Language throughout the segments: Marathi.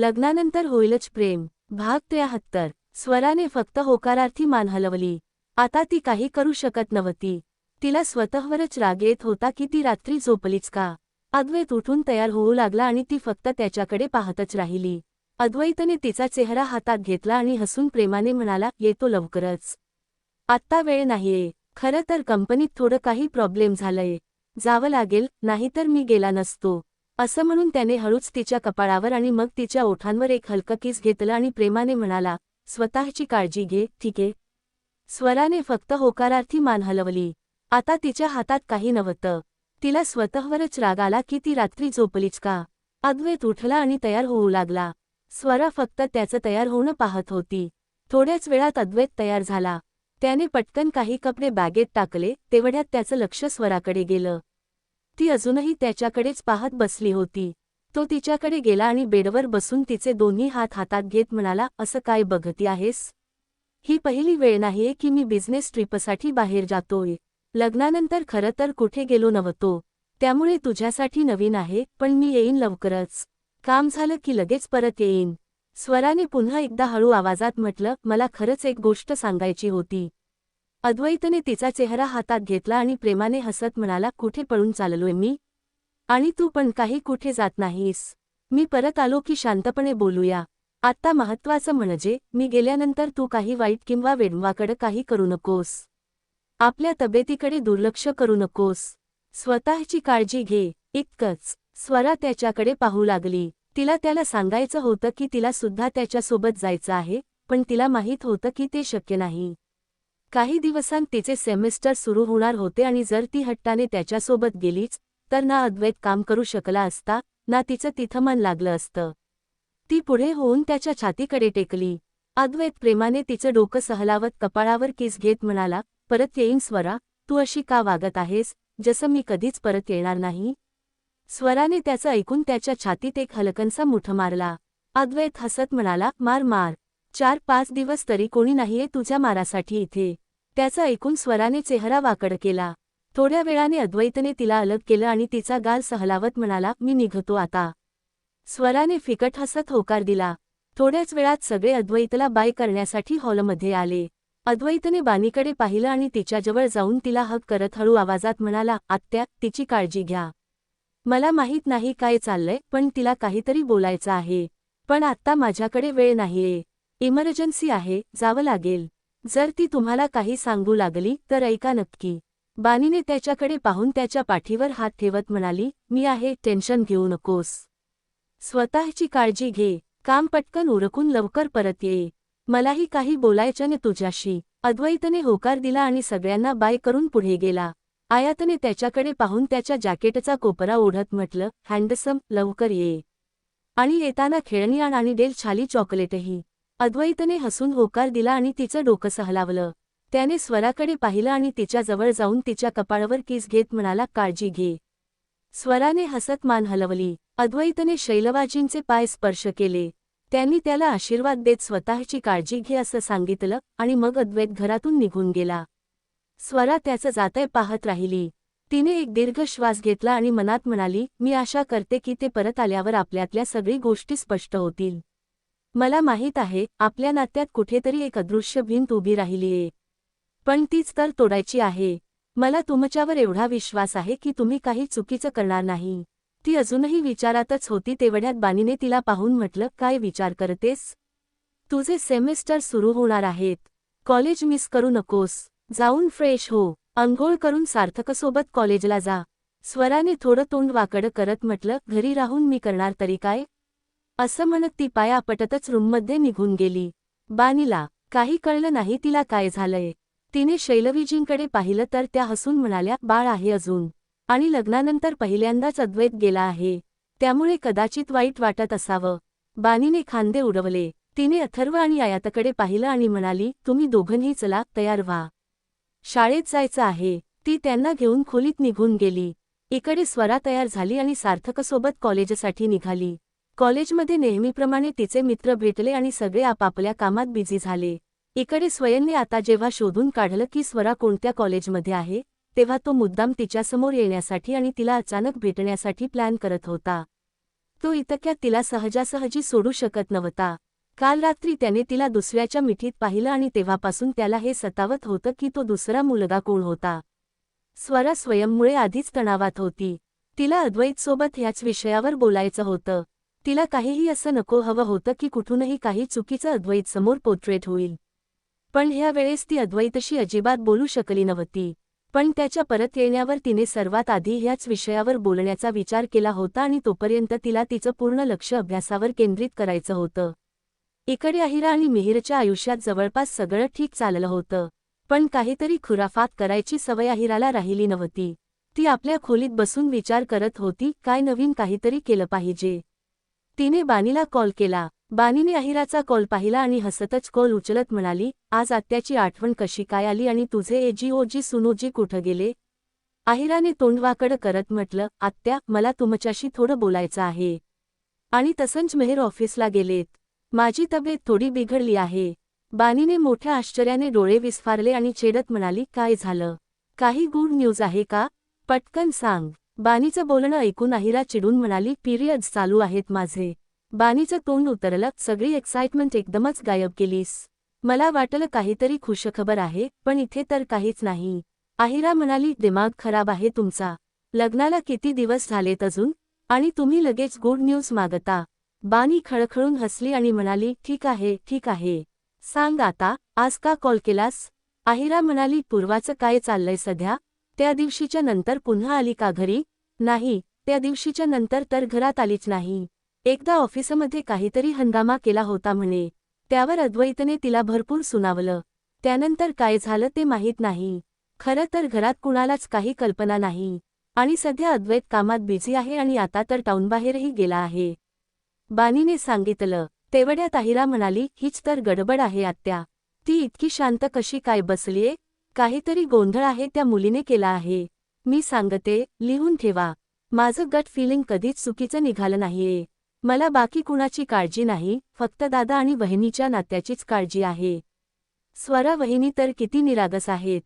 लग्नानंतर होईलच प्रेम. भाग त्र्याहत्तर. स्वराने फक्त होकारार्थी मान हलवली. आता ती काही करू शकत नव्हती. तिला स्वतःवरच राग येत होता की ती रात्री झोपलीच का? अद्वैत उठून तयार होऊ लागला आणि ती फक्त त्याच्याकडे पाहतच राहिली. अद्वैतने तिचा चेहरा हातात घेतला आणि हसून प्रेमाने म्हणाला येतो लवकरच. आत्ता वेळ नाहीये. खरं तर कंपनीत थोडं काही प्रॉब्लेम झालंय. जावं लागेल नाहीतर मी गेला नसतो. असं म्हणून त्याने हळूच तिच्या कपाळावर आणि मग तिच्या ओठांवर एक हलकं किस घेतलं आणि प्रेमाने म्हणाला स्वतःची काळजी घे ठीके स्वराने फक्त होकारार्थी मान हलवली. आता तिच्या हातात काही नव्हतं. तिला स्वतःवरच राग आला की ती रात्री झोपलीच का? अद्वैत उठला आणि तयार होऊ लागला. स्वरा फक्त त्याचं तयार होणं पाहत होती. थोड्याच वेळात अद्वैत तयार झाला. त्याने पटकन काही कपडे बॅगेत टाकले तेवढ्यात त्याचं लक्ष स्वराकडे गेलं. ती अजूनही त्याच्याकडेच पाहत बसली होती. तो तिच्याकडे गेला आणि बेडवर बसून तिचे दोन्ही हात हातात घेत म्हणाला असं काय बघती आहेस? ही पहिली वेळ नाहीये की मी बिझनेस ट्रिपसाठी बाहेर जातोय. लग्नानंतर खरं तर कुठे गेलो नव्हतो त्यामुळे तुझ्यासाठी नवीन आहे पण मी येईन लवकरच. काम झालं की लगेच परत येईन. स्वराने पुन्हा एकदा हळू आवाजात म्हटलं मला खरंच एक गोष्ट सांगायची होती. अद्वैतने तिचा चेहरा हातात घेतला आणि प्रेमाने हसत म्हणाला कुठे पळून चाललोय मी? आणि तू पण काही कुठे जात नाहीस. मी परत आलो की शांतपणे बोलूया. आत्ता महत्वाचं म्हणजे मी गेल्यानंतर तू काही वाईट किंवा वेडवाकडं काही करू नकोस. आपल्या तब्येतीकडे दुर्लक्ष करू नकोस. स्वतःची काळजी घे. इतकंच. स्वरा त्याच्याकडे पाहू लागली. तिला त्याला सांगायचं होतं की तिला सुद्धा त्याच्यासोबत जायचं आहे पण तिला माहीत होतं की ते शक्य नाही. काही दिवसांत तिचे सेमिस्टर सुरू होणार होते आणि जर ती हट्टाने त्याच्यासोबत गेलीच तर ना अद्वैत काम करू शकला असता ना तिचं तिथं मन लागलं असतं. ती पुढे होऊन त्याच्या छातीकडे टेकली. अद्वैत प्रेमाने तिचं डोकं सहलावत कपाळावर किस घेत म्हणाला परत येईन स्वरा तू अशी का वागत आहेस? जसं मी कधीच परत येणार नाही. स्वराने त्याचं ऐकून त्याच्या छातीत एक हलकनसा मुठ मारला. अद्वैत हसत म्हणाला मार मार. चार पाच दिवस तरी कोणी नाहीये तुझ्या मारासाठी इथे. त्याचं ऐकून स्वराने चेहरा वाकड केला. थोड्या वेळाने अद्वैतने तिला अलग केलं आणि तिचा गाल सहलावत म्हणाला मी निघतो आता. स्वराने फिकट हसत होकार दिला. थोड्याच वेळात सगळे अद्वैतला बाय करण्यासाठी हॉलमध्ये आले. अद्वैतने बानीकडे पाहिलं आणि तिच्याजवळ जाऊन तिला हक करत हळू आवाजात म्हणाला आत्या तिची काळजी घ्या. मला माहीत नाही काय चाललंय पण तिला काहीतरी बोलायचं आहे. पण आत्ता माझ्याकडे वेळ नाहीये. इमर्जन्सी आहे जावं लागेल. जर ती तुम्हाला काही सांगू लागली तर ऐका नक्की. बानीने त्याच्याकडे पाहून त्याच्या पाठीवर हात ठेवत म्हणाली मी आहे टेन्शन घेऊ नकोस. स्वतःची काळजी घे. काम पटकन उरकून लवकर परत ये. मलाही काही बोलायचं तुझ्याशी. अद्वैतने होकार दिला आणि सगळ्यांना बाय करून पुढे गेला. आयातने त्याच्याकडे पाहून त्याच्या जॅकेटचा कोपरा ओढत म्हटलं हँडसम लवकर ये. आणि येताना खेळणी आण आणि डेल छाली चॉकलेटही. अद्वैतने हसून होकार दिला आणि तिचं डोकं सहलावलं. त्याने स्वराकडे पाहिलं आणि तिच्याजवळ जाऊन तिच्या कपाळावर किस घेत म्हणाला काळजी घे. स्वराने हसत मान हलवली. अद्वैतने शैलवाजींचे पाय स्पर्श केले. त्यांनी त्याला आशीर्वाद देत स्वतःची काळजी घे असं सांगितलं आणि मग अद्वैत घरातून निघून गेला. स्वरा त्याचं जातय पाहत राहिली. तिने एक दीर्घ श्वास घेतला आणि मनात म्हणाली मी आशा करते की ते परत आल्यावर आपल्यातल्या सगळी गोष्टी स्पष्ट होतील. मला माहीत आहे आपल्या नात्यात कुठेतरी एक अदृश्य भिंत उभी राहिलीये. पण तीच तर तोडायची आहे. मला तुमच्यावर एवढा विश्वास आहे की तुम्ही काही चुकीचं करणार नाही. ती अजूनही विचारातच होती तेवढ्यात बानीने तिला पाहून म्हटलं काय विचार करतेस? तुझे सेमेस्टर सुरू होणार आहेत. कॉलेज मिस करू नकोस. जाऊन फ्रेश हो. अंघोळ करून सार्थकसोबत कॉलेजला जा. स्वराने थोडं तोंड वाकडं करत म्हटलं घरी राहून मी करणार तरी काय? असं म्हणत ती पाया पटतच रूममध्ये निघून गेली. बानीला काही कळलं नाही तिला काय झालंय. तिने शैलवीजींकडे पाहिलं तर त्या हसून म्हणाल्या बाळ आहे अजून. आणि लग्नानंतर पहिल्यांदाच अद्वैत गेला आहे. त्यामुळे कदाचित वाईट वाटत असावं. बानीने खांदे उडवले. तिने अथर्व आणि आयातकडे पाहिलं आणि म्हणाली तुम्ही दोघंही चला तयार व्हा. शाळेत जायचं आहे. ती त्यांना घेऊन खोलीत निघून गेली. इकडे स्वरा तयार झाली आणि सार्थकसोबत कॉलेजसाठी निघाली. कॉलेजमध्ये नेहमीप्रमाणे तिचे मित्र भेटले आणि सगळे आपापल्या कामात बिझी झाले. इकडे स्वयंने आता जेव्हा शोधून काढलं की स्वरा कोणत्या कॉलेजमध्ये आहे तेव्हा तो मुद्दाम तिच्यासमोर येण्यासाठी आणि तिला अचानक भेटण्यासाठी प्लॅन करत होता. तो इतक्यात तिला सहजासहजी सोडू शकत नव्हता. काल रात्री त्याने तिला दुसऱ्याच्या मिठीत पाहिलं आणि तेव्हापासून त्याला हे सतावत होतं की तो दुसरा मुलगा कोण होता. स्वरा स्वयंमुळे आधीच तणावात होती. तिला अद्वैतसोबत ह्याच विषयावर बोलायचं होतं. तिला काहीही असं नको हवं होतं की कुठूनही काही चुकीचं अद्वैत समोर पोर्ट्रेट होईल. पण ह्या वेळेस ती अद्वैतशी अजिबात बोलू शकली नव्हती. पण त्याच्या परत येण्यावर तिने सर्वात आधी ह्याच विषयावर बोलण्याचा विचार केला होता आणि तोपर्यंत तिला तिचं पूर्ण लक्ष अभ्यासावर केंद्रित करायचं होतं. इकडे अहिरा आणि मिहिरच्या आयुष्यात जवळपास सगळं ठीक चाललं होतं. पण काहीतरी खुराफात करायची सवय अहिराला राहिली नव्हती. ती आपल्या खोलीत बसून विचार करत होती काय नवीन काहीतरी केलं पाहिजे? तिने बानीला कॉल केला. बानीने अहिराचा कॉल पाहिला आणि हसतच कॉल उचलत म्हणाली आज आत्याची आठवण कशी? काय आली आणि तुझे एजीओजी सुनोजी कुठं गेले? अहिराने तोंडवाकड करत म्हटलं आत्या मला तुमच्याशी थोडं बोलायचं आहे. आणि तसंच मेहर ऑफिसला गेलेत. माझी तब्येत थोडी बिघडली आहे. बानीने मोठ्या आश्चर्याने डोळे विस्फारले आणि छेडत म्हणाली काय झालं? काही गुड न्यूज आहे का? पटकन सांग. बानीचं बोलणं ऐकून अहिरा चिडून म्हणाली पिरियड्स चालू आहेत माझे. बानीचं तोंड उतरलं सगळी एक्साइटमेंट एकदमच गायब केलीस. मला वाटलं काहीतरी खुशखबर आहे पण इथे तर काहीच नाही. आहिरा म्हणाली दिमाग खराब आहे तुमचा. लग्नाला किती दिवस झालेत अजून? आणि तुम्ही लगेच गुड न्यूज मागता. बानी खळखळून हसली आणि म्हणाली ठीक आहे ठीक आहे. सांग आता आज का कॉल केलास? आहिरा म्हणाली पूर्वाचं काय चाललंय सध्या? त्या दिवशीच्या नंतर पुन्हा आली का घरी? नाही त्या दिवशीच्या नंतर तर घरात आलीच नाही. एकदा ऑफिसमध्ये काहीतरी हंगामा केला होता म्हणे. त्यावर अद्वैतने तिला भरपूर सुनावलं. त्यानंतर काय झालं ते माहीत नाही. खरं तर घरात कुणालाच काही कल्पना नाही. आणि सध्या अद्वैत कामात बिझी आहे आणि आता तर टाऊनबाहेरही गेला आहे. बानीने सांगितलं तेवढ्या ताहिरा म्हणाली हीच तर गडबड आहे आत्या. ती इतकी शांत कशी काय बसलीये? काहीतरी गोंधळ आहे त्या मुलीने केला आहे. मी सांगते लिहून ठेवा. माझं गट फिलिंग कधीच चुकीचं निघालं नाहीये. मला बाकी कुणाची काळजी नाही फक्त दादा आणि बहिणीच्या नात्याचीच काळजी आहे. स्वरा वहिनी तर किती निरागस आहेत.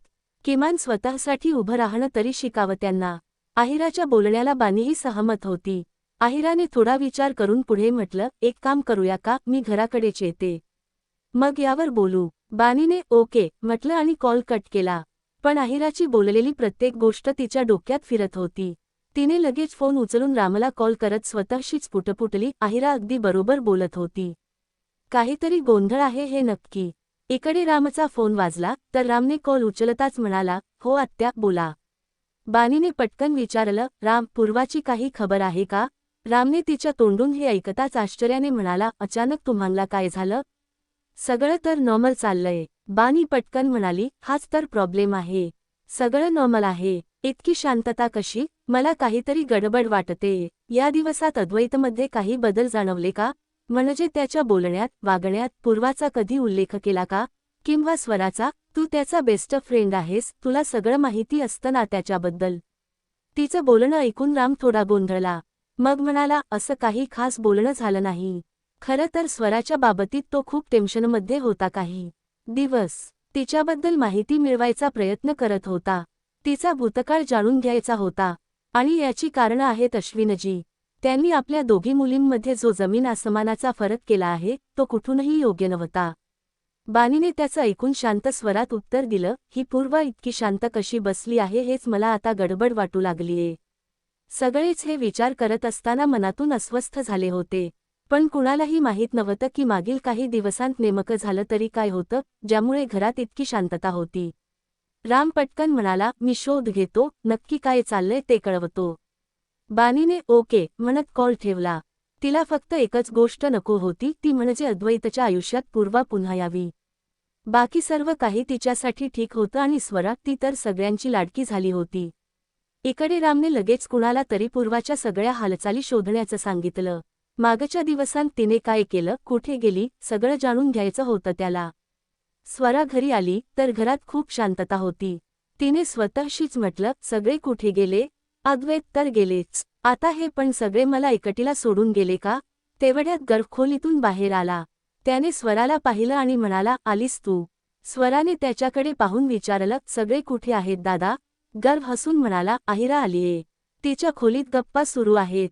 किमान स्वतःसाठी उभं राहणं तरी शिकावं त्यांना. आहिराच्या बोलण्याला बानीही सहमत होती. आहिराने थोडा विचार करून पुढे म्हटलं एक काम करूया का? मी घराकडेच येते. मग यावर बोलू. बानीने ओके म्हटलं आणि कॉल कट केला. पण आहिराची बोललेली प्रत्येक गोष्ट तिच्या डोक्यात फिरत होती. तिने लगेच फोन उचलून रामला कॉल करत स्वतःशीच पुटपुटली आहिरा अगदी बरोबर बोलत होती. काहीतरी गोंधळ आहे हे नक्की. इकडे रामचा फोन वाजला तर रामने कॉल उचलताच म्हणाला हो आत्या बोला. बानीने पटकन विचारलं राम पूर्वाची काही खबर आहे का? रामने तिच्या तोंडून हे ऐकताच आश्चर्याने म्हणाला अचानक तुम्हाला काय झालं? सगळं तर नॉर्मल चाललंय. बानी पटकन म्हणाली हाच तर प्रॉब्लेम आहे. सगळं नॉर्मल आहे. इतकी शांतता कशी? मला काहीतरी गडबड वाटते. या दिवसात अद्वैतमध्ये काही बदल जाणवले का? म्हणजे त्याच्या बोलण्यात वागण्यात पूर्वाचा कधी उल्लेख केला का? किंवा स्वराचा तू त्याचा बेस्ट फ्रेंड आहेस तुला सगळं माहिती असतं ना त्याच्याबद्दल. तिचं बोलणं ऐकून राम थोडा गोंधळला. मग म्हणाला असं काही खास बोलणं झालं नाही. खरं तर स्वराच्या बाबतीत तो खूप टेन्शनमध्ये होता काही दिवस. तिच्याबद्दल माहिती मिळवायचा प्रयत्न करत होता. तिचा भूतकाळ जाणून घ्यायचा होता. आणि याची कारणं आहेत अश्विनजी. त्यांनी आपल्या दोघी मुलींमध्ये जो जमीन आसमानाचा फरक केला आहे तो कुठूनही योग्य नव्हता. बानीने त्याचं ऐकून शांत स्वरात उत्तर दिलं ही पूर्व इतकी शांत कशी बसली आहे हेच मला आता गडबड वाटू लागलीये. सगळेच हे विचार करत असताना मनातून अस्वस्थ झाले होते. पण कुणालाही माहीत नव्हतं की मागील काही दिवसांत नेमकं झालं तरी काय होतं ज्यामुळे घरात इतकी शांतता होती. राम पटकन म्हणाला मी शोध घेतो नक्की काय चाललंय ते कळवतो. बानीने ओके म्हणत कॉल ठेवला. तिला फक्त एकच गोष्ट नको होती ती म्हणजे अद्वैतच्या आयुष्यात पूर्वा पुन्हा यावी. बाकी सर्व काही तिच्यासाठी ठीक होतं आणि स्वरा ती तर सगळ्यांची लाडकी झाली होती. इकडे रामने लगेच कुणाला तरी पूर्वाच्या सगळ्या हालचाली शोधण्याचं सांगितलं. मागच्या दिवसांत तिने काय केलं कुठे गेली सगळं जाणून घ्यायचं होतं त्याला. स्वरा घरी आली तर घरात खूप शांतता होती. तिने स्वतःशीच म्हटलं सगळे कुठे गेले? अद्वैत तर गेलेच. आता हे पण सगळे मला एकटीला सोडून गेले का? तेवढ्यात गर्भखोलीतून बाहेर आला. त्याने स्वराला पाहिलं आणि म्हणाला आलीस तू. स्वराने त्याच्याकडे पाहून विचारलं सगळे कुठे आहेत दादा? गर्भ हसून म्हणाला आहिरा आलीये. तिच्या खोलीत गप्पा सुरू आहेत.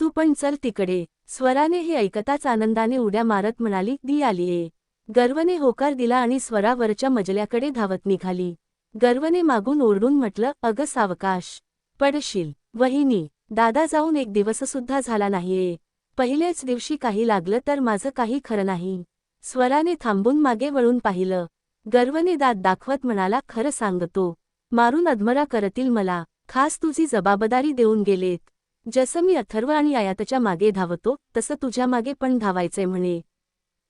तू पण चल तिकडे. स्वराने हे ऐकताच आनंदाने उड्या मारत म्हणाली दी आलीये गर्वने होकार दिला आणि स्वरावरच्या मजल्याकडे धावत निघाली. गर्वने मागून ओरडून म्हटलं अगं सावकाश पडशील वहिनी दादा जाऊन एक दिवससुद्धा झाला नाहीये. पहिल्याच दिवशी काही लागलं तर माझं काही खरं नाही. स्वराने थांबून मागे वळून पाहिलं. गर्वने दात दाखवत म्हणाला खरं सांगतो मारून अधमरा करतील मला. खास तुझी जबाबदारी देऊन गेलेत. जसं मी अथर्व आणि आयातच्या मागे धावतो तसं तुझ्या मागे पण धावायचंय म्हणे.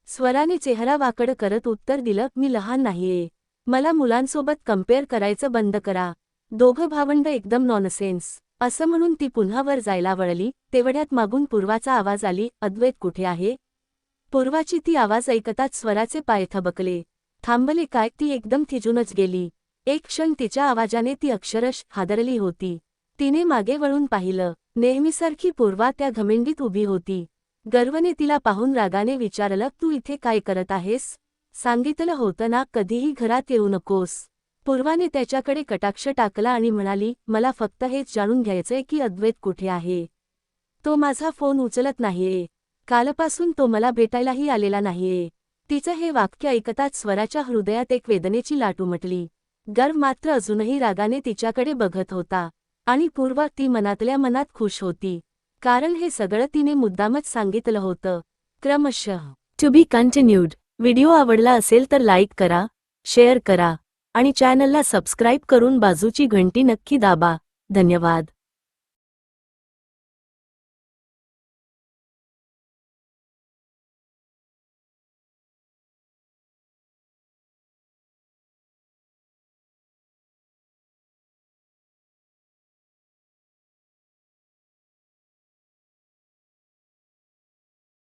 स्वराने चेहरा वाकड करत उत्तर दिलं मी लहान नाहीये. मला मुलांसोबत कंपेअर करायचं बंद करा. दोघं भावंड एकदम नॉनसेन्स असं म्हणून ती पुन्हा वर जायला वळली तेवढ्यात मागून पूर्वाचा आवाज आली अद्वैत कुठे आहे? पूर्वाची ती आवाज ऐकताच स्वराचे पाय थबकले. थांबले काय? ती एकदम थिजूनच गेली. एक क्षण तिच्या आवाजाने ती अक्षरश हादरली होती. तिने मागे वळून पाहिलं. नेहमीसारखी पूर्वा त्या घमेंडीत उभी होती. गर्वने तिला पाहून रागाने विचारलं तू इथे काय करत आहेस? सांगितलं होतं ना कधीही घरात येऊ नकोस. पूर्वाने त्याच्याकडे कटाक्ष टाकला आणि म्हणाली मला फक्त हेच जाणून घ्यायचंय की अद्वैत कुठे आहे. तो माझा फोन उचलत नाहीये. कालपासून तो मला भेटायलाही आलेला नाहीये. तिचं हे वाक्य ऐकताच स्वराच्या हृदयात एक वेदनेची लाट उमटली. गर्व मात्र अजूनही रागाने तिच्याकडे बघत होता. आणि पूर्वा ती मनातल्या मनात खुश होती. कारण हे सगळं तिने मुद्दामच सांगितलं होतं. क्रमशः. टू बी कंटिन्यूड व्हिडिओ आवडला असेल तर लाईक करा शेअर करा आणि चॅनलला सबस्क्राईब करून बाजूची घंटी नक्की दाबा. धन्यवाद.